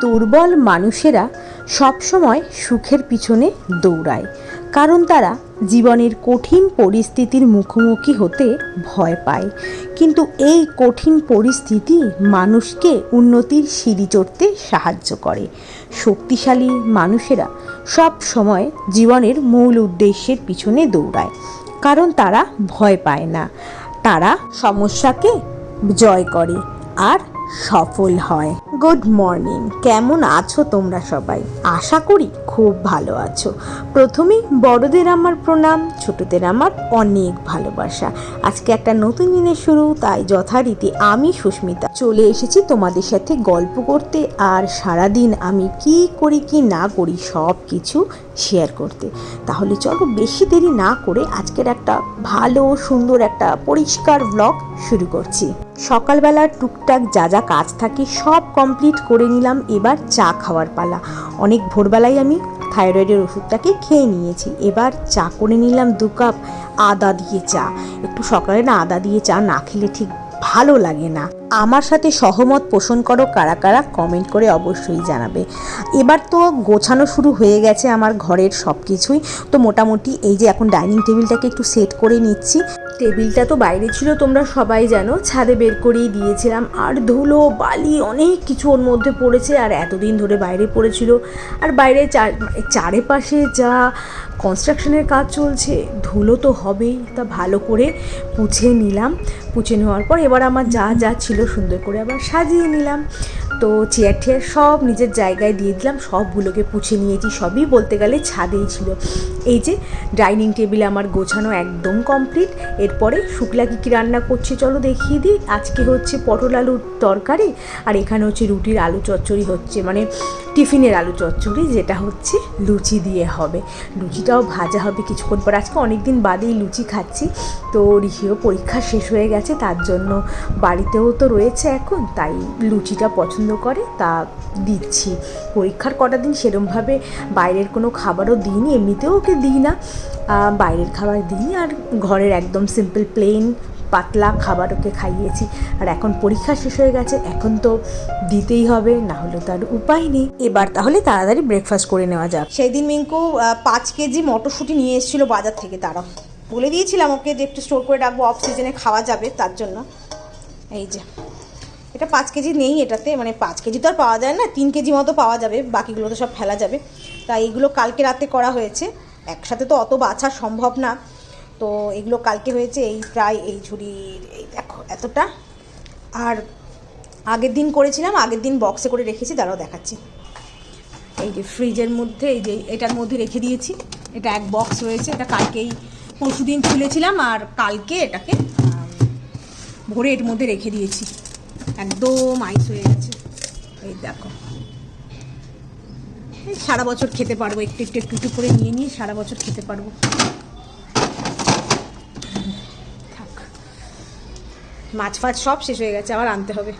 দুর্বল মানুষেরা সবসময় সুখের পিছনে দৌড়ায়, কারণ তারা জীবনের কঠিন পরিস্থিতির মুখোমুখি হতে ভয় পায়। কিন্তু এই কঠিন পরিস্থিতি মানুষকে উন্নতির সিঁড়ি চড়তে সাহায্য করে। শক্তিশালী মানুষেরা সব সময় জীবনের মূল উদ্দেশ্যের পিছনে দৌড়ায়, কারণ তারা ভয় পায় না। তারা সমস্যাকে জয় করে, আর সফল হয়। গুড মর্নিং কেমন আছো তোমরা সবাই? আশা করি খুব ভালো আছো। প্রথমেই বড়দের আমার প্রণাম, ছোটদের আমার অনেক ভালোবাসা। আজকে একটা নতুন দিনের শুরু, তাই যথারীতি আমি সুস্মিতা চলে এসেছি তোমাদের সাথে গল্প করতে আর সারাদিন আমি কি করি, কি না করি সব কিছু শেয়ার করতে। তাহলে চলো বেশি দেরি না করে আজকের একটা ভালো, সুন্দর একটা পরিষ্কার ব্লগ শুরু করছি। সকালবেলার টুকটাক যা যা কাজ থাকে সব কমপ্লিট করে নিলাম, এবার চা খাওয়ার পালা। অনেক ভোরবেলায় আমি থাইরয়েডের ওষুধটাকে খেয়ে নিয়েছি। এবার চা করে নিলাম দু কাপ আদা দিয়ে চা। একটু সকালে না আদা দিয়ে চা না খেলে ঠিক ভালো লাগে না। আমার সাথে সহমত পোষণ করো, কারা কারা কমেন্ট করে অবশ্যই জানাবে। এবার তো গোছানো শুরু হয়ে গেছে আমার ঘরের সব কিছুই তো মোটামুটি এই যে এখন ডাইনিং টেবিলটাকে একটু সেট করে নিচ্ছি। টেবিলটা তো বাইরে ছিল, তোমরা সবাই জানো। ছাদে বের করেই দিয়েছিলাম। আর ধুলো, বালি, অনেক কিছু ওর মধ্যে পড়েছে। আর এতদিন ধরে বাইরে পড়েছিল। আর বাইরে চার চারিপাশে যা কনস্ট্রাকশনের কাজ চলছে, ধুলো তো হবেই। তা ভালো করে পুছে নিলাম। পুছে নেওয়ার পর এবার আমার যা যা ছিল সুন্দর করে আবার সাজিয়ে নিলাম। তো চেয়ার টেয়ার সব নিজের জায়গায় দিয়ে দিলাম। সবগুলোকে পুছে নিয়েছি। সবই বলতে গেলে ছাদেই ছিল। এই যে ডাইনিং টেবিলে আমার গোছানো একদম কমপ্লিট এরপরে শুক্লা কী কী রান্না করছে চলো দেখিয়ে দিই। আজকে হচ্ছে পটল আলুর তরকারি আর এখানে হচ্ছে রুটির আলু চচ্চড়ি হচ্ছে মানে টিফিনের আলু চচ্চড়ি যেটা হচ্ছে লুচি দিয়ে হবে। লুচিটাও ভাজা হবে কিছুক্ষণ পর। আজকে অনেক দিন বাদেই লুচি খাচ্ছি, তো ঋষিও পরীক্ষা শেষ হয়ে গেছে, তার জন্য বাড়িতেও তো রয়েছে এখন, তাই লুচিটা পছন্দ করে তা দিচ্ছি। পরীক্ষার কটা দিন সেরমভাবে বাইরের কোনো খাবারও দিইনি, এমনিতেও ওকে দিই না। বাইরের খাবার দিই আর ঘরের একদম সিম্পল প্লেন পাতলা খাবার ওকে খাইয়েছি। আর এখন পরীক্ষা শেষ হয়ে গেছে, এখন তো দিতেই হবে, না হলে তার উপায় নেই। এবার তাহলে তাড়াতাড়ি ব্রেকফাস্ট করে নেওয়া যাক। সেই দিন মিঙ্কু পাঁচ কেজি মটরশুঁটি নিয়ে এসেছিল বাজার থেকে তারা। বলে দিয়েছিলাম ওকে যে একটু স্টোর করে রাখব অফ সিজনে খাওয়া যাবে তার জন্য। এই যে, এটা পাঁচ কেজি নেই এটাতে মানে পাঁচ কেজি তো আর পাওয়া যায় না, তিন কেজি মতো পাওয়া যাবে, বাকিগুলো তো সব ফেলা যাবে। তাই এইগুলো কালকে রাতে করা হয়েছে। একসাথে তো অত বাছা সম্ভব না। তো এগুলো কালকে হয়েছে, এই প্রায় এই ঝুড়ির, এই দেখো এতটা। আর আগের দিন করেছিলাম, আগের দিন বক্সে করে রেখেছি তারাও দেখাচ্ছি। এই যে ফ্রিজের মধ্যে, এই যে এটার মধ্যে রেখে দিয়েছি। এটা এক বক্স রয়েছে, এটা কালকেই, পরশু দিন খুলেছিলাম, আর কালকে এটাকে ভরে এর মধ্যে রেখে দিয়েছি। একদম আইস হয়ে গেছে। এই দেখো। সারা বছর খেতে পারব, একটু একটু একটু একটু করে নিয়ে নিয়ে সারা বছর খেতে পারব। মাছ ফাছ সব শেষ হয়ে গেছে, আবার আনতে হবে।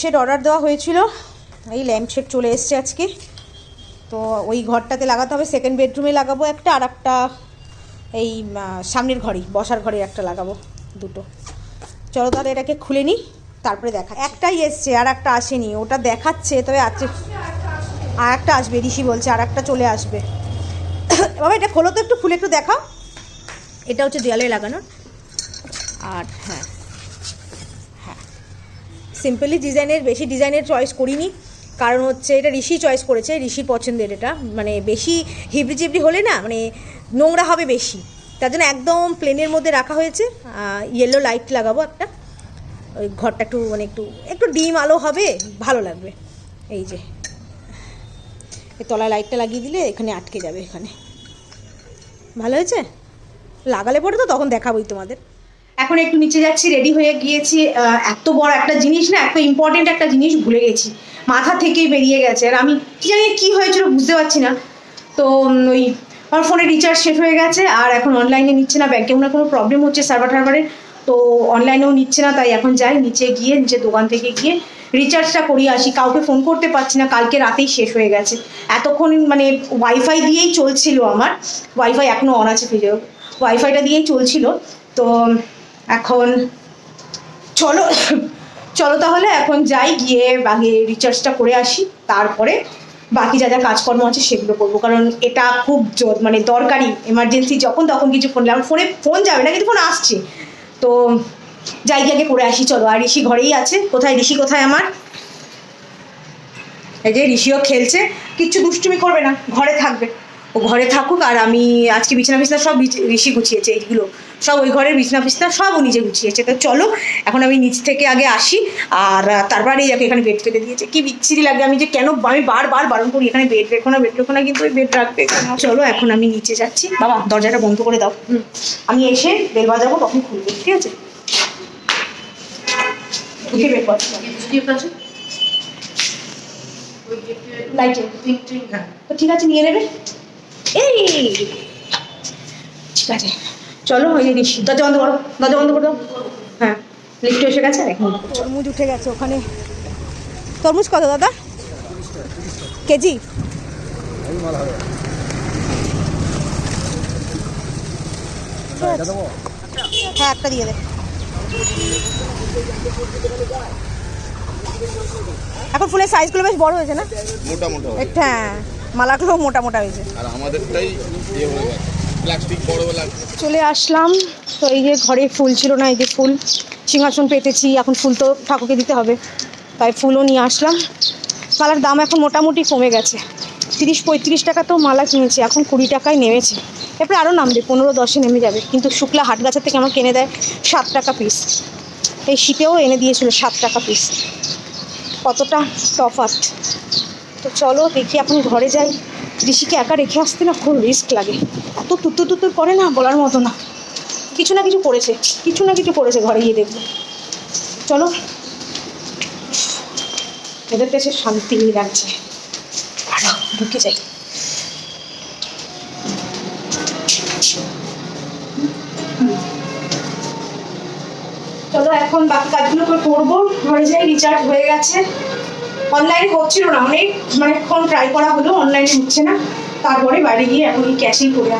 শেড অর্ডার দেওয়া হয়েছিল। এই ল্যাম্প শেড চলে এসছে আজকে। তো ওই ঘরটাতে লাগাতে হবে। সেকেন্ড বেডরুমে লাগাবো একটা, আর একটা এই সামনের ঘরেই, বসার ঘরে একটা লাগাবো দুটো। চলো তাহলে এটাকে খুলে নিই, তারপরে দেখা। একটাই এসছে, আর একটা আসেনি। ওটা দেখাচ্ছে, তবে আছে। আর একটা আসবে, ঋষি বলছে, আর একটা চলে আসবে। বাবা, এটা খোলো তো একটু, খুলে একটু দেখাও। এটা হচ্ছে দেয়ালে লাগানোর। আর হ্যাঁ সিম্পলি ডিজাইনের বেশি ডিজাইনের চয়েস করিনি। কারণ হচ্ছে এটা ঋষি চয়েস করেছে ঋষির পছন্দের এটা। মানে বেশি হিবড়ি চিবড়ি হলে না মানে নোংরা হবে বেশি। তার জন্য একদম প্লেনের মধ্যে রাখা হয়েছে। ইয়েলো লাইট লাগাবো একটা। ওই ঘরটা একটু মানে একটু একটু ডিম আলো হবে, ভালো লাগবে। এই যে। এই তলায় লাইটটা লাগিয়ে দিলে এখানে আটকে যাবে এখানে। ভালো হয়েছে? লাগালে পরে তো তখন দেখাবোই তোমাদের। এখন একটু নিচে যাচ্ছি রেডি হয়ে গিয়েছি। এত বড় একটা জিনিস না, এত ইম্পর্টেন্ট একটা জিনিস ভুলে গেছি। মাথা থেকেই বেরিয়ে গেছে। আর আমি কি জানি কি হয়েছিল বুঝতে পারছি না। তো ওই আমার ফোনে রিচার্জ শেষ হয়ে গেছে, আর এখন অনলাইনে নিচ্ছে না। ব্যাংকে হয় কোনো প্রবলেম হচ্ছে সার্ভার টার্ভারের তো অনলাইনেও নিচ্ছে না, তাই এখন যাই নিচে গিয়ে, নিচে দোকান থেকে গিয়ে রিচার্জটা করিয়ে আসি। কাউকে ফোন করতে পারছি না, কালকে রাতেই শেষ হয়ে গেছে। এতক্ষণ মানে ওয়াইফাই দিয়েই চলছিল আমার। ওয়াইফাই এখনও অন আছে ফিরেও ওয়াইফাইটা দিয়েই চলছিল। তো এখন চলো চলো তাহলে এখন যাই, গিয়ে আগে রিচার্জটা করে আসি, তারপরে বাকি যা যা কাজকর্ম আছে সেগুলো করব। কারণ এটা খুব মানে দরকারি এমার্জেন্সি যখন তখন কিছু ফোন আমার ফোনে ফোন যাবে না, কিন্তু ফোন আসছে। তো যাই, গিয়ে আগে করে আসি, চলো। আর ঋষি ঘরেই আছে। কোথায়? ঋষি কোথায় আমার? এই যে ঋষিও খেলছে। কিচ্ছু দুষ্টুমি করবে না, ঘরে থাকবে। ও ঘরে থাকুক, আর আমি আজকে বিছানা বিছনা সব ঋষি গুছিয়েছে, এইগুলো। সব ওই ঘরের বিছনা বিছনা সব ও নিজে গুছিয়েছে। তো চলো, এখন আমি নিচ থেকে আগে আসি, আর তারপরে এই এখানে বেড পেতে দিয়েছে। কি বিচ্ছিরি লাগে আমি যে কেন আমি বারবার বারণ করি, এখানে বেড রেখো না বেড রেখো না, কিন্তু ওই বেড রাখবে। চলো, এখন আমি নিচে যাচ্ছি। বাবা, দরজাটা বন্ধ করে দাও। আমি এসে বেল বাজাবো, তখন খুলবো, ঠিক আছে? ঢুকে বের কর লাইটে তো ঠিক আছে, নিয়ে নেবে? এই! ঠিক আছে। চলো ওই দরজা বন্ধ করো দরজা বন্ধ করে হ্যাঁ লিফট এসে গেছে এখন। তরমুজ উঠে গেছে ওখানে। তরমুজ কত দাদা? কেজি? হ্যাঁ একটা দিয়ে দে। এখন ফুলের সাইজগুলো বেশ বড় হয়েছে না? মোটা মোটা হয়। একটা হ্যাঁ মালাগুলো মোটা মোটা হয়েছে। আর আমাদেরটাই ইয়ে হয়ে গেছে। চলে আসলাম। তো এই যে ঘরে ফুল ছিল না, এই যে ফুল সিংহাসন পেতেছি, এখন ফুল তো ঠাকুরকে দিতে হবে। তাই ফুলও নিয়ে আসলাম। মালার দাম এখন মোটামুটি কমে গেছে। তিরিশ, পঁয়ত্রিশ টাকা তো মালা কিনেছি, এখন কুড়ি টাকায় নেমেছে। এরপরে আরও নামবে, পনেরো, দশে নেমে যাবে। কিন্তু শুক্লা হাট গাছের থেকে আমার কিনে দেয় সাত টাকা পিস এই শীতেও এনে দিয়েছিল সাত টাকা পিস কতটা তফাৎ তো চলো দেখি, এখন ঘরে যাই। ঋষিকে একা রেখে আসতে না খুব রিস্ক লাগে। এত তুত্তু তুত্তুর করে না বলার মতো না। কিছু না কিছু করেছে। কিছু না কিছু করেছে ঘরে গিয়ে দেখব। চলো। এদের কাছে শান্তি লাগছে ঢুকে যাই। চলো, এখন বাকি কাজগুলো করে করব। ঘরে যাই রিচার্জ হয়ে গেছে। অনলাইন হচ্ছিল না অনেক। মানে ফোন ট্রাই করা হলো অনলাইনে হচ্ছে না। তারপরে বাড়ি গিয়ে এখন এই ক্যাশেই করে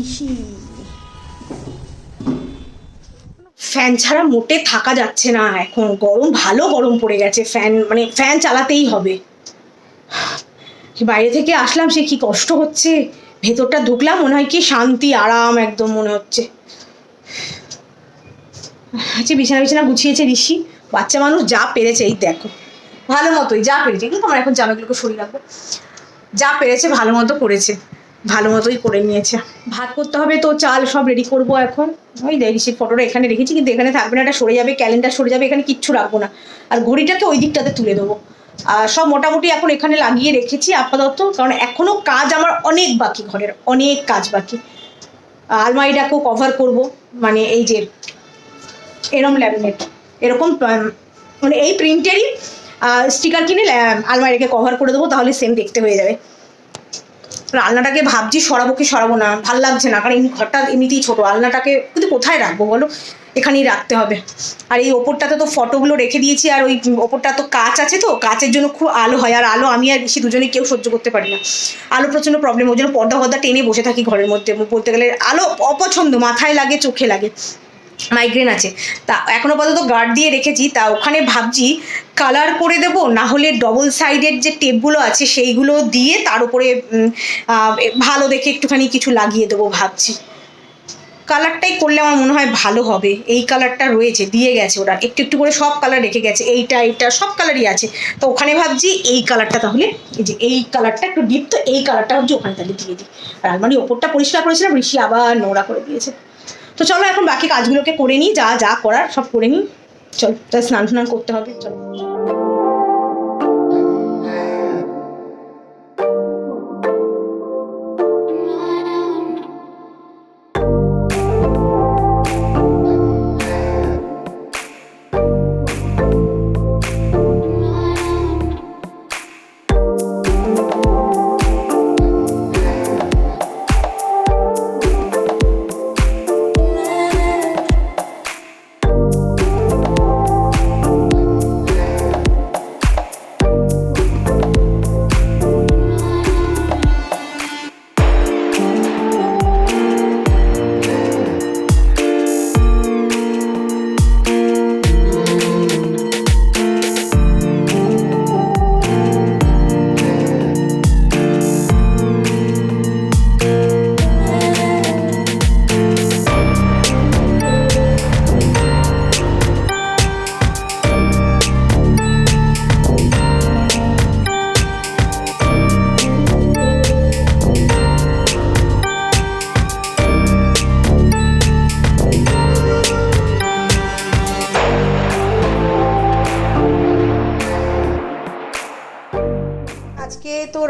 ইসি। ফ্যান ছাড়া মোটে থাকা যাচ্ছে না এখন। গরম, ভালো গরম পড়ে গেছে। ফ্যান মানে ফ্যান চালাতেই হবে। বাইরে থেকে আসলাম, সে কি কষ্ট হচ্ছে? ভেতরটা ঢুকলাম, মনে হয় কি শান্তি, আরাম একদম মনে হচ্ছে। আচ্ছা বিছানা বিছানা গুছিয়েছে ঋষি। বাচ্চা মানুষ যা পেরেছে, এই দেখো। ভালো মতোই, যা পেরেছে। কিন্তু আমার এখন জামাগুলোকে সরিয়ে রাখব। যা পেরেছে, ভালো মতো করেছে। ভালো মতোই করে নিয়েছে। ভাত করতে হবে তো, চাল সব রেডি করব এখন। ওই দেখ, ঋষির ফটোটা এখানে রেখেছি, কিন্তু এখানে থাকবে না, এটা সরে যাবে ক্যালেন্ডার সরে যাবে, এখানে কিচ্ছু রাখব না। আর ঘড়িটাকে ওই দিকটাতে তুলে দেবো। আর সব মোটামুটি এখন এখানে লাগিয়ে রেখেছি আপাতত, কারণ এখনও কাজ আমার অনেক বাকি, ঘরের অনেক কাজ বাকি। আলমারিটাকেও কভার করব মানে এই যে এরম ল্যামিনেট এরকম মানে এই প্রিন্টেরই স্টিকার কিনে আলমারিকে কভার করে দেবো, তাহলে সেম দেখতে হয়ে যাবে। আলনাটাকে ভাবছি সরাবো কি সরাবো না, ভালো লাগছে না, কারণ ঘরটা এমনিতেই ছোটো, আলনাটাকে কিন্তু কোথায় রাখব বলো? এখানেই রাখতে হবে। আর এই ওপরটাতে তো ফটোগুলো রেখে দিয়েছি, আর ওই ওপরটা তো কাচ আছে তো, কাচের জন্য খুব আলো হয়, আর আলো আমি আর বেশি দুজনে কেউ সহ্য করতে পারি না। আলো প্রচণ্ড প্রবলেম ওই জন্য পর্দা ফর্দা টেনে বসে থাকি ঘরের মধ্যে, বলতে গেলে আলো অপছন্দ, মাথায় লাগে, চোখে লাগে। মাইগ্রেন আছে। তা এখনও পর্যন্ত গার্ড দিয়ে রেখেছি। তা ওখানে ভাবছি কালার করে দেব না হলে ডবল সাইডের যে টেপগুলো আছে সেইগুলো দিয়ে তার উপরে ভালো দেখে একটুখানি কিছু লাগিয়ে দেবো ভাবছি। কালারটাই করলে আমার মনে হয় ভালো হবে। এই কালারটা রয়েছে, দিয়ে গেছে ওরা। একটু একটু করে সব কালার রেখে গেছে। এইটা এইটা, সব কালারই আছে। তো ওখানে ভাবছি এই কালারটা তাহলে, এই যে এই কালারটা একটু ডিপ তো এই কালারটা ভাবছি ওখানে তাহলে দিয়ে দিই। আর আলমারি ওপরটা পরিষ্কার করেছিলাম, ঋষি আবার নোংরা করে দিয়েছে। তো চলো এখন বাকি কাজগুলোকে করে নিই, যা যা করার সব করে নিই। চল স্নান স্নান করতে হবে। চলো।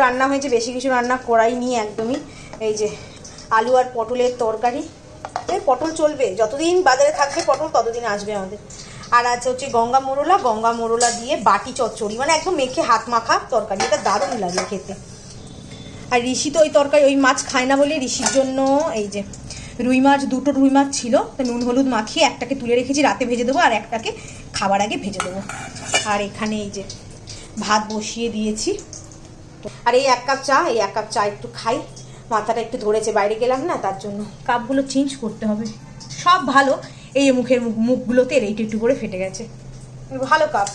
রান্না হয়েছে, বেশি কিছু রান্না করাই নি একদমই। এই যে আলু আর পটলের তরকারি। এই পটল চলবে, যতদিন বাজারে থাকবে পটল, ততদিন আসবে আমাদের। আর আছে হচ্ছে গঙ্গা মোরলা গঙ্গা মোরলা দিয়ে বাটি চচ্চড়ি মানে একদম মেখে হাত মাখা তরকারি, এটা দারুণ লাগে খেতে। আর ঋষি তো ওই তরকারি, ওই মাছ খায় না বলে ঋষির জন্য এই যে রুই মাছ, দুটো রুই মাছ ছিল, তো নুন হলুদ মাখিয়ে একটাকে তুলে রেখেছি, রাতে ভেজে দেবো আর একটাকে খাবার আগে ভেজে দেবো। আর এখানে এই যে ভাত বসিয়ে দিয়েছি। আর এই এক কাপ চা এই এক কাপ চা একটু খাই। মাথাটা একটু ধরেছে বাইরে গেলাম না তার জন্য। কাপগুলো চেঞ্জ করতে হবে। সব ভালো এই মুখের মুখ মুখগুলোতে এইটু একটু করে ফেটে গেছে। ভালো কাপ।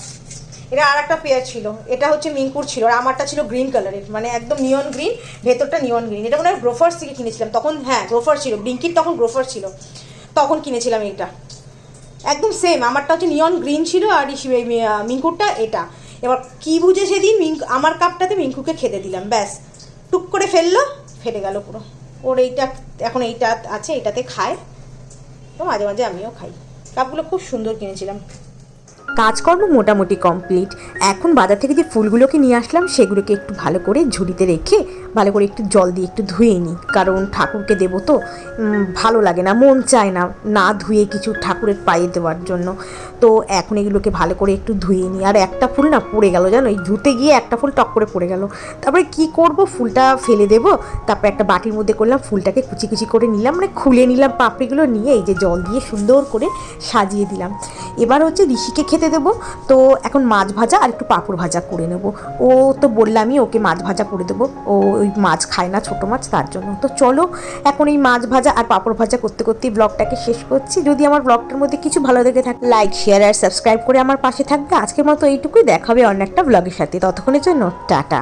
এটা আর একটা পেয়ার ছিল। এটা হচ্ছে মিঙ্কুর ছিল আর আমারটা ছিল গ্রিন কালারের মানে একদম নিয়ন গ্রিন ভেতরটা নিয়ন গ্রিন এটা মনে হয় গ্রোফার্স থেকে কিনেছিলাম। তখন হ্যাঁ গ্রোফার ছিল। ব্লিঙ্কির তখন গ্রোফার ছিল। তখন কিনেছিলাম এইটা। একদম সেম আমারটা হচ্ছে নিয়ন গ্রিন ছিল আর মিঙ্কুরটা এটা। এবার কি বুঝে সেদিন মিঙ্কু, আমার কাপটাতে মিঙ্কুকে খেতে দিলাম, ব্যাস। টুক করে ফেলল, ফেটে গেল পুরো। ওর এইটা, এখন এইটা আছে, এটাতে খায়। তো মাঝে মাঝে আমিও খাই। কাপগুলো খুব সুন্দর কিনেছিলাম। কাজকর্ম মোটামুটি কমপ্লিট। এখন বাজার থেকে যে ফুলগুলোকে নিয়ে আসলাম, সেগুলোকে একটু ভালো করে ঝুড়িতে রেখে, ভালো করে একটু জল দিয়ে একটু ধুয়ে নিই। কারণ ঠাকুরকে দেবো তো ভালো লাগে না, মন চায় না না ধুয়ে কিছু ঠাকুরের পায়ে দেওয়ার জন্য। তো এখন এগুলোকে ভালো করে একটু ধুয়ে নিই। আর একটা ফুল না পড়ে গেল, জানো? এই ধুতে গিয়ে একটা ফুল টক করে পড়ে গেল। তারপরে কি করব? ফুলটা ফেলে দেবো। তারপরে একটা বাটির মধ্যে করলাম, ফুলটাকে কুচি কুচি করে নিলাম। মানে খুলে নিলাম পাপড়িগুলো, নিয়ে এই যে জল দিয়ে সুন্দর করে সাজিয়ে দিলাম। এবার হচ্ছে ঋষিকে খেতে দেবো। তো এখন মাছ ভাজা আর একটু পাঁপড় ভাজা করে নেব। ও তো বললামই ওকে মাছ ভাজা করে দেবো। ও ওই মাছ খায় না ছোটো মাছ, তার জন্য। তো চলো, এখন এই মাছ ভাজা আর পাঁপড় ভাজা করতে করতেই ব্লগটাকে শেষ করছি। যদি আমার ব্লগটার মধ্যে কিছু ভালো লেগে থাকে লাইক শেয়ার আর সাবস্ক্রাইব করে আমার পাশে থাকবে। আজকের মতো এইটুকুই। দেখাবে অন্য একটা ব্লগের সাথে। ততক্ষণের জন্য টাটা।